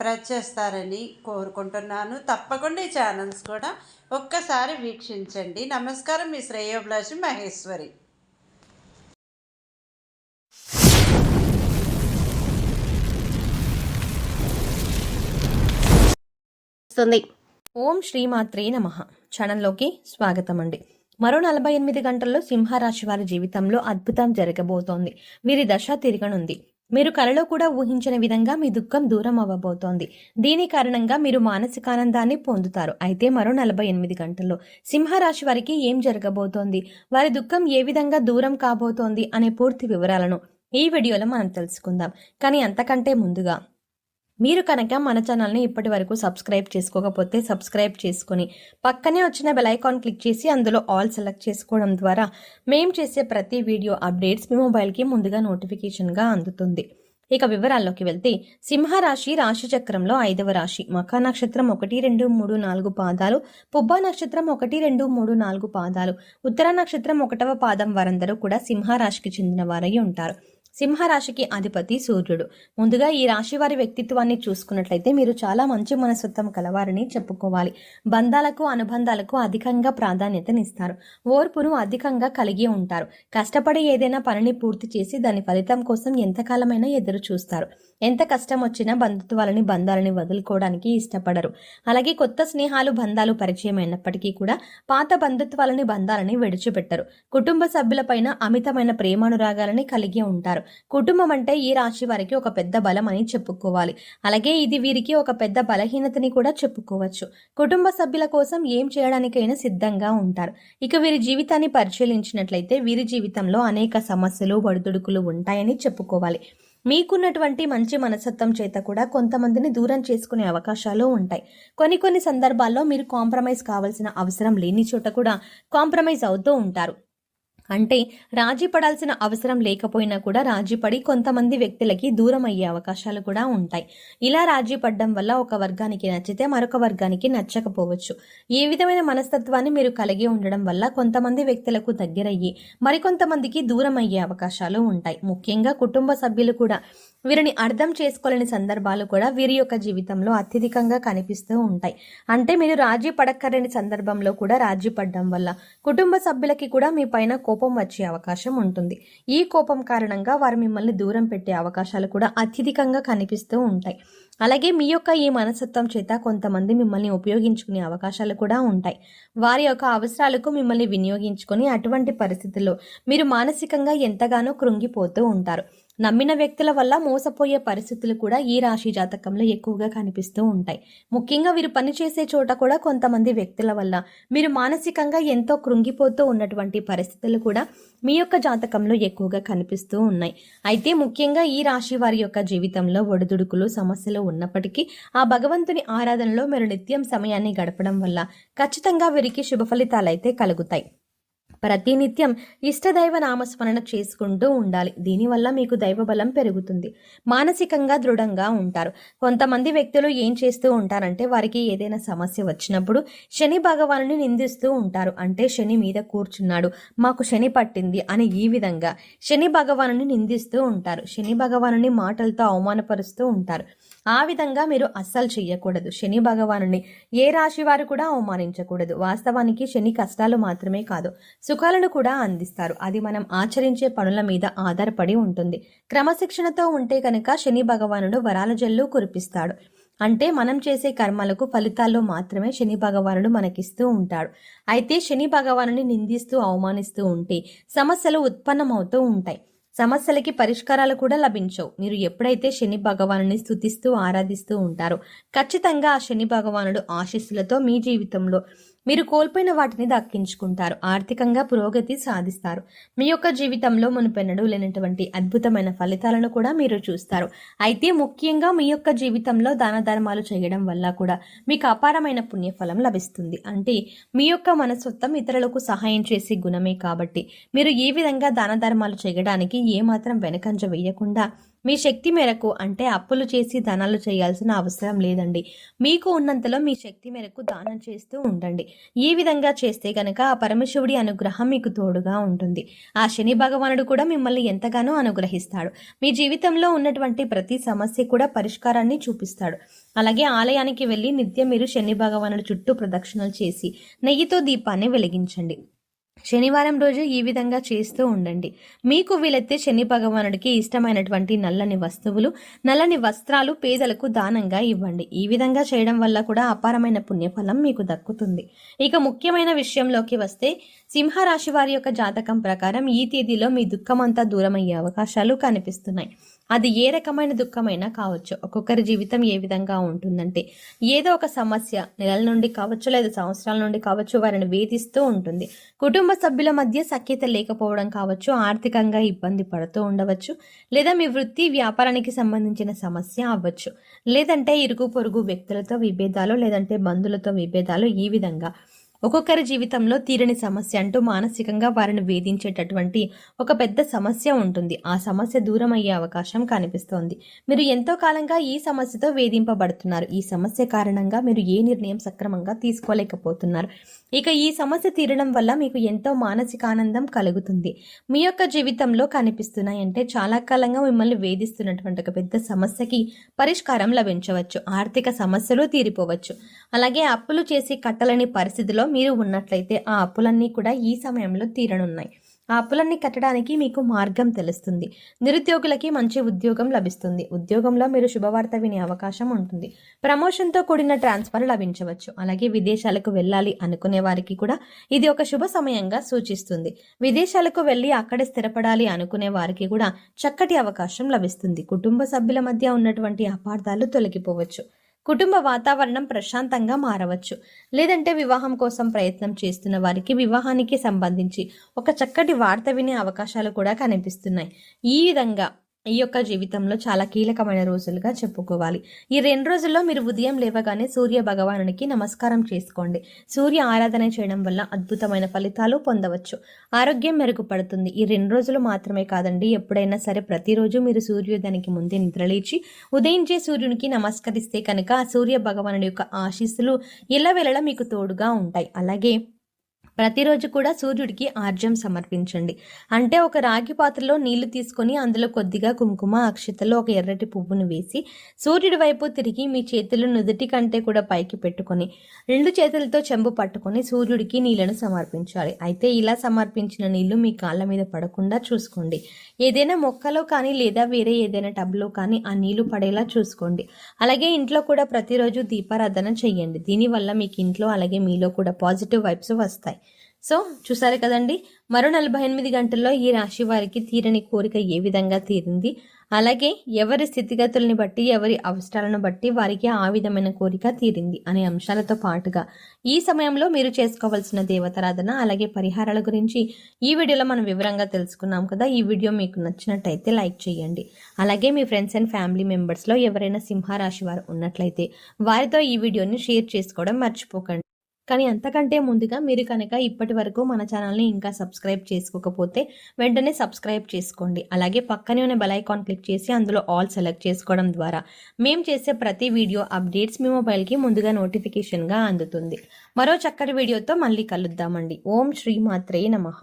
Press చేస్తారని కోరుకుంటున్నాను. తప్పకుండా ఈ ఛానల్స్ కూడా ఒక్కసారి వీక్షించండి. నమస్కారం మీ శ్రేయోభిలాషి మహేశ్వరి. వస్తుంది. ఓం శ్రీమాత్రే నమ. క్షణంలోకి స్వాగతం అండి మరో నలభై ఎనిమిది గంటల్లో సింహరాశి వారి జీవితంలో అద్భుతం జరగబోతోంది. వీరి దశ తిరగనుంది. మీరు కలలో కూడా ఊహించిన విధంగా మీ దుఃఖం దూరం అవ్వబోతోంది. దీని కారణంగా మీరు మానసిక ఆనందాన్ని పొందుతారు. అయితే మరో నలభై ఎనిమిది గంటల్లో సింహరాశి వారికి ఏం జరగబోతోంది? వారి దుఃఖం ఏ విధంగా దూరం కాబోతోంది? అనే పూర్తి వివరాలను ఈ వీడియోలో మనం తెలుసుకుందాం. కానీ అంతకంటే ముందుగా మీరు కనుక మన ఛానల్ని ఇప్పటి వరకు సబ్స్క్రైబ్ చేసుకోకపోతే సబ్స్క్రైబ్ చేసుకొని పక్కనే వచ్చిన బెలైకాన్ క్లిక్ చేసి అందులో ఆల్ సెలెక్ట్ చేసుకోవడం ద్వారా మేము చేసే ప్రతి వీడియో అప్డేట్స్ మీ మొబైల్కి ముందుగా నోటిఫికేషన్గా అందుతుంది. ఇక వివరాల్లోకి వెళ్తే సింహరాశి రాశి చక్రంలో ఐదవ రాశి. మఖా నక్షత్రం ఒకటి రెండు మూడు నాలుగు పాదాలు. పుబ్బ నక్షత్రం ఒకటి రెండు మూడు నాలుగు పాదాలు. ఉత్తర నక్షత్రం ఒకటవ పాదం వారందరూ కూడా సింహరాశికి చెందిన వారై ఉంటారు. సింహరాశికి అధిపతి సూర్యుడు. ముందుగా ఈ రాశి వారి వ్యక్తిత్వాన్ని చూసుకున్నట్లయితే మీరు చాలా మంచి మనస్తత్వం కలవారని చెప్పుకోవాలి. బంధాలకు అనుబంధాలకు అధికంగా ప్రాధాన్యతనిస్తారు. ఓర్పును అధికంగా కలిగి ఉంటారు. కష్టపడి ఏదైనా పనిని పూర్తి చేసి దాని ఫలితం కోసం ఎంతకాలమైనా ఎదురు చూస్తారు ఎంత కష్టం వచ్చినా బంధుత్వాలని బంధాలని వదులుకోవడానికి ఇష్టపడరు. అలాగే కొత్త స్నేహాలు బంధాలు పరిచయం అయినప్పటికీ కూడా పాత బంధుత్వాలని బంధాలని విడిచిపెట్టరు. కుటుంబ సభ్యులపైన అమితమైన ప్రేమానురాగాలని కలిగి ఉంటారు. కుటుంబం అంటే ఈ రాశి వారికి ఒక పెద్ద బలం అని చెప్పుకోవాలి. అలాగే ఇది వీరికి ఒక పెద్ద బలహీనతని కూడా చెప్పుకోవచ్చు. కుటుంబ సభ్యుల కోసం ఏం చేయడానికైనా సిద్ధంగా ఉంటారు. ఇక వీరి జీవితాన్ని పరిశీలించినట్లయితే వీరి జీవితంలో అనేక సమస్యలు ఒడిదుడుకులు ఉంటాయని చెప్పుకోవాలి. మీకున్నటువంటి మంచి మనస్తత్వం చేత కూడా కొంతమందిని దూరం చేసుకునే అవకాశాలు ఉంటాయి. కొన్ని కొన్ని సందర్భాల్లో మీరు కాంప్రమైజ్ కావాల్సిన అవసరం లేని చోట కూడా కాంప్రమైజ్ అవుతూ ఉంటారు. అంటే రాజీ పడాల్సిన అవసరం లేకపోయినా కూడా రాజీ పడి కొంతమంది వ్యక్తులకి దూరం అయ్యే అవకాశాలు కూడా ఉంటాయి. ఇలా రాజీ పడడం వల్ల ఒక వర్గానికి నచ్చితే మరొక వర్గానికి నచ్చకపోవచ్చు. ఈ విధమైన మనస్తత్వాన్ని మీరు కలిగి ఉండడం వల్ల కొంతమంది వ్యక్తులకు దగ్గరయ్యి మరికొంతమందికి దూరం అయ్యే అవకాశాలు ఉంటాయి. ముఖ్యంగా కుటుంబ సభ్యులు కూడా వీరిని అర్థం చేసుకోలేని సందర్భాలు కూడా వీరి యొక్క జీవితంలో అత్యధికంగా కనిపిస్తూ ఉంటాయి. అంటే మీరు రాజీ పడక్కరని సందర్భంలో కూడా రాజీ పడడం వల్ల కుటుంబ సభ్యులకి కూడా మీ పైన కోపం వచ్చే అవకాశం ఉంటుంది. ఈ కోపం కారణంగా వారు మిమ్మల్ని దూరం పెట్టే అవకాశాలు కూడా అత్యధికంగా కనిపిస్తూ ఉంటాయి. అలాగే మీ యొక్క ఈ మనస్తత్వం చేత కొంతమంది మిమ్మల్ని ఉపయోగించుకునే అవకాశాలు కూడా ఉంటాయి. వారి యొక్క అవసరాలకు మిమ్మల్ని వినియోగించుకొని అటువంటి పరిస్థితుల్లో మీరు మానసికంగా ఎంతగానో కృంగిపోతూ ఉంటారు. నమ్మిన వ్యక్తుల వల్ల మోసపోయే పరిస్థితులు కూడా ఈ రాశి జాతకంలో ఎక్కువగా కనిపిస్తూ ఉంటాయి. ముఖ్యంగా వీరు పనిచేసే చోట కూడా కొంతమంది వ్యక్తుల వల్ల మీరు మానసికంగా ఎంతో కృంగిపోతూ ఉన్నటువంటి పరిస్థితులు కూడా మీ యొక్క జాతకంలో ఎక్కువగా కనిపిస్తూ ఉన్నాయి. అయితే ముఖ్యంగా ఈ రాశి వారి యొక్క జీవితంలో ఒడిదుడుకులు సమస్యలు ఉన్నప్పటికీ ఆ భగవంతుని ఆరాధనలో మీరు నిత్యం సమయాన్ని గడపడం వల్ల ఖచ్చితంగా వీరికి శుభ ఫలితాలైతే కలుగుతాయి. ప్రతినిత్యం ఇష్టదైవ నామస్మరణ చేసుకుంటూ ఉండాలి. దీనివల్ల మీకు దైవబలం పెరుగుతుంది. మానసికంగా దృఢంగా ఉంటారు. కొంతమంది వ్యక్తులు ఏం చేస్తూ ఉంటారంటే వారికి ఏదైనా సమస్య వచ్చినప్పుడు శని భగవానుని నిందిస్తూ ఉంటారు. అంటే శని మీద కూర్చున్నాడు మాకు శని పట్టింది అని ఈ విధంగా శని భగవానుని నిందిస్తూ ఉంటారు. శని భగవానుని మాటలతో అవమానపరుస్తూ ఉంటారు. ఆ విధంగా మీరు అస్సలు చెయ్యకూడదు. శని భగవానుని ఏ రాశి వారు కూడా అవమానించకూడదు. వాస్తవానికి శని కష్టాలు మాత్రమే కాదు సుఖాలను కూడా అందిస్తారు. అది మనం ఆచరించే పనుల మీద ఆధారపడి ఉంటుంది. క్రమశిక్షణతో ఉంటే కనుక శని భగవానుడు వరాల జల్లు కురిపిస్తాడు. అంటే మనం చేసే కర్మలకు ఫలితాల్లో మాత్రమే శని భగవానుడు మనకిస్తూ ఉంటాడు. అయితే శని భగవానుని నిందిస్తూ అవమానిస్తూ ఉంటే సమస్యలు ఉత్పన్నమవుతూ ఉంటాయి. సమస్యలకి పరిష్కారాలు కూడా లభించవు. మీరు ఎప్పుడైతే శని భగవానుని స్థుతిస్తూ ఆరాధిస్తూ ఉంటారో ఖచ్చితంగా ఆ శని భగవానుడు ఆశీస్సులతో మీ జీవితంలో మీరు కోల్పోయిన వాటిని దక్కించుకుంటారు. ఆర్థికంగా పురోగతి సాధిస్తారు. మీ యొక్క జీవితంలో మునుపెన్నడూ లేనటువంటి అద్భుతమైన ఫలితాలను కూడా మీరు చూస్తారు. అయితే ముఖ్యంగా మీ యొక్క జీవితంలో దాన ధర్మాలు చేయడం వల్ల కూడా మీకు అపారమైన పుణ్యఫలం లభిస్తుంది. అంటే మీ యొక్క మనస్తత్వం ఇతరులకు సహాయం చేసే గుణమే కాబట్టి మీరు ఏ విధంగా దాన ధర్మాలు చేయడానికి ఏమాత్రం వెనకంజ వేయకుండా మీ శక్తి మేరకు అంటే అప్పులు చేసి దానాలు చేయాల్సిన అవసరం లేదండి. మీకు ఉన్నంతలో మీ శక్తి మేరకు దానం చేస్తూ ఉండండి. ఈ విధంగా చేస్తే కనుక ఆ పరమశివుడి అనుగ్రహం మీకు తోడుగా ఉంటుంది. ఆ శని భగవానుడు కూడా మిమ్మల్ని ఎంతగానో అనుగ్రహిస్తాడు. మీ జీవితంలో ఉన్నటువంటి ప్రతి సమస్య కూడా పరిష్కారాన్ని చూపిస్తాడు. అలాగే ఆలయానికి వెళ్ళి నిత్యం మీరు శని భగవానుడు చుట్టూ ప్రదక్షిణలు చేసి నెయ్యితో దీపాన్ని వెలిగించండి. శనివారం రోజు ఈ విధంగా చేస్తూ ఉండండి. మీకు వీలైతే శని భగవానుడికి ఇష్టమైనటువంటి నల్లని వస్తువులు నల్లని వస్త్రాలు పేదలకు దానంగా ఇవ్వండి. ఈ విధంగా చేయడం వల్ల కూడా అపారమైన పుణ్యఫలం మీకు దక్కుతుంది. ఇక ముఖ్యమైన విషయంలోకి వస్తే సింహరాశి వారి యొక్క జాతకం ప్రకారం ఈ తేదీలో మీ దుఃఖమంతా దూరమయ్యే అవకాశాలు కనిపిస్తున్నాయి. అది ఏ రకమైన దుఃఖమైనా కావచ్చు. ఒక్కొక్కరి జీవితం ఏ విధంగా ఉంటుందంటే ఏదో ఒక సమస్య నెలల నుండి కావచ్చు లేదా సంవత్సరాల నుండి కావచ్చు వారిని వేధిస్తూ ఉంటుంది. కుటుంబ సభ్యుల మధ్య సఖ్యత లేకపోవడం కావచ్చు ఆర్థికంగా ఇబ్బంది పడుతూ ఉండవచ్చు లేదా మీ వృత్తి వ్యాపారానికి సంబంధించిన సమస్య అవ్వచ్చు. లేదంటే ఇరుగు పొరుగు వ్యక్తులతో విభేదాలు లేదంటే బంధువులతో విభేదాలు ఈ విధంగా. ఒక్కొక్కరి జీవితంలో తీరని సమస్య అంటూ మానసికంగా వారిని వేధించేటటువంటి ఒక పెద్ద సమస్య ఉంటుంది. ఆ సమస్య దూరం అయ్యే అవకాశం కనిపిస్తోంది. మీరు ఎంతో కాలంగా ఈ సమస్యతో వేధింపబడుతున్నారు. ఈ సమస్య కారణంగా మీరు ఏ నిర్ణయం సక్రమంగా తీసుకోలేకపోతున్నారు. ఇక ఈ సమస్య తీరడం వల్ల మీకు ఎంతో మానసిక ఆనందం కలుగుతుంది. మీ యొక్క జీవితంలో కనిపిస్తున్నాయంటే చాలా కాలంగా మిమ్మల్ని వేధిస్తున్నటువంటి ఒక పెద్ద సమస్యకి పరిష్కారం లభించవచ్చు. ఆర్థిక సమస్యలు తీరిపోవచ్చు. అలాగే అప్పులు చేసి కట్టలేని పరిస్థితిలో మీరు ఉన్నట్లయితే ఆ అప్పులన్నీ కూడా ఈ సమయంలో తీరనున్నాయి. ఆ అప్పులన్నీ కట్టడానికి మీకు మార్గం తెలుస్తుంది. నిరుద్యోగులకి మంచి ఉద్యోగం లభిస్తుంది. ఉద్యోగంలో మీరు శుభవార్త వినే అవకాశం ఉంటుంది. ప్రమోషన్తో కూడిన ట్రాన్స్ఫర్ లభించవచ్చు. అలాగే విదేశాలకు వెళ్ళాలి అనుకునే వారికి కూడా ఇది ఒక శుభ సమయంగా సూచిస్తుంది. విదేశాలకు వెళ్ళి అక్కడ స్థిరపడాలి అనుకునే వారికి కూడా చక్కటి అవకాశం లభిస్తుంది. కుటుంబ సభ్యుల మధ్య ఉన్నటువంటి అపార్థాలు తొలగిపోవచ్చు. కుటుంబ వాతావరణం ప్రశాంతంగా మారవచ్చు. లేదంటే వివాహం కోసం ప్రయత్నం చేస్తున్న వారికి వివాహానికి సంబంధించి ఒక చక్కటి వార్త వినే అవకాశాలు కూడా కనిపిస్తున్నాయి. ఈ విధంగా ఈ యొక్క జీవితంలో చాలా కీలకమైన రోజులుగా చెప్పుకోవాలి. ఈ రెండు రోజుల్లో మీరు ఉదయం లేవగానే సూర్య భగవానునికి నమస్కారం చేసుకోండి. సూర్య ఆరాధన చేయడం వల్ల అద్భుతమైన ఫలితాలు పొందవచ్చు. ఆరోగ్యం మెరుగుపడుతుంది. ఈ రెండు రోజులు మాత్రమే కాదండి ఎప్పుడైనా సరే ప్రతిరోజు మీరు సూర్యోదయానికి ముందే నిద్రలేచి ఉదయించే సూర్యునికి నమస్కరిస్తే కనుక ఆ సూర్య భగవానుడి యొక్క ఆశీస్సులు ఎల్లవేళలా మీకు తోడుగా ఉంటాయి. అలాగే ప్రతిరోజు కూడా సూర్యుడికి ఆర్జం సమర్పించండి. అంటే ఒక రాగి పాత్రలో నీళ్ళు తీసుకొని అందులో కొద్దిగా కుంకుమ అక్షతలో ఒక ఎర్రటి పువ్వును వేసి సూర్యుడి వైపు తిరిగి మీ చేతులు నుదుటి కంటే కూడా పైకి పెట్టుకొని రెండు చేతులతో చెంబు పట్టుకొని సూర్యుడికి నీళ్ళను సమర్పించాలి. అయితే ఇలా సమర్పించిన నీళ్ళు మీ కాళ్ళ మీద పడకుండా చూసుకోండి. ఏదైనా మొక్కలో కానీ లేదా వేరే ఏదైనా టబ్లో కానీ ఆ నీళ్ళు పడేలా చూసుకోండి. అలాగే ఇంట్లో కూడా ప్రతిరోజు దీపారాధన చేయండి. దీనివల్ల మీకు ఇంట్లో అలాగే మీలో కూడా పాజిటివ్ వైబ్స్ వస్తాయి. సో చూసారు కదండి మరో నలభై ఎనిమిది గంటల్లో ఈ రాశి వారికి తీరని కోరిక ఏ విధంగా తీరింది? అలాగే ఎవరి స్థితిగతుల్ని బట్టి ఎవరి అవసరాలను బట్టి వారికి ఆ విధమైన కోరిక తీరింది అనే అంశాలతో పాటుగా ఈ సమయంలో మీరు చేసుకోవాల్సిన దేవతారాధన అలాగే పరిహారాల గురించి ఈ వీడియోలో మనం వివరంగా తెలుసుకున్నాం కదా. ఈ వీడియో మీకు నచ్చినట్టయితే లైక్ చేయండి. అలాగే మీ ఫ్రెండ్స్ అండ్ ఫ్యామిలీ మెంబర్స్లో ఎవరైనా సింహరాశి వారు ఉన్నట్లయితే వారితో ఈ వీడియోని షేర్ చేసుకోవడం మర్చిపోకండి. కానీ అంతకంటే ముందుగా మీరు కనుక ఇప్పటి వరకు మన ఛానల్ని ఇంకా సబ్స్క్రైబ్ చేసుకోకపోతే వెంటనే సబ్స్క్రైబ్ చేసుకోండి. అలాగే పక్కనే ఉన్న బెల్ ఐకాన్ క్లిక్ చేసి అందులో ఆల్ సెలెక్ట్ చేసుకోవడం ద్వారా మేము చేసే ప్రతి వీడియో అప్డేట్స్ మీ మొబైల్కి ముందుగా నోటిఫికేషన్గా అందుతుంది. మరో చక్కటి వీడియోతో మళ్ళీ కలుద్దామండి. ఓం శ్రీమాత్రే నమః.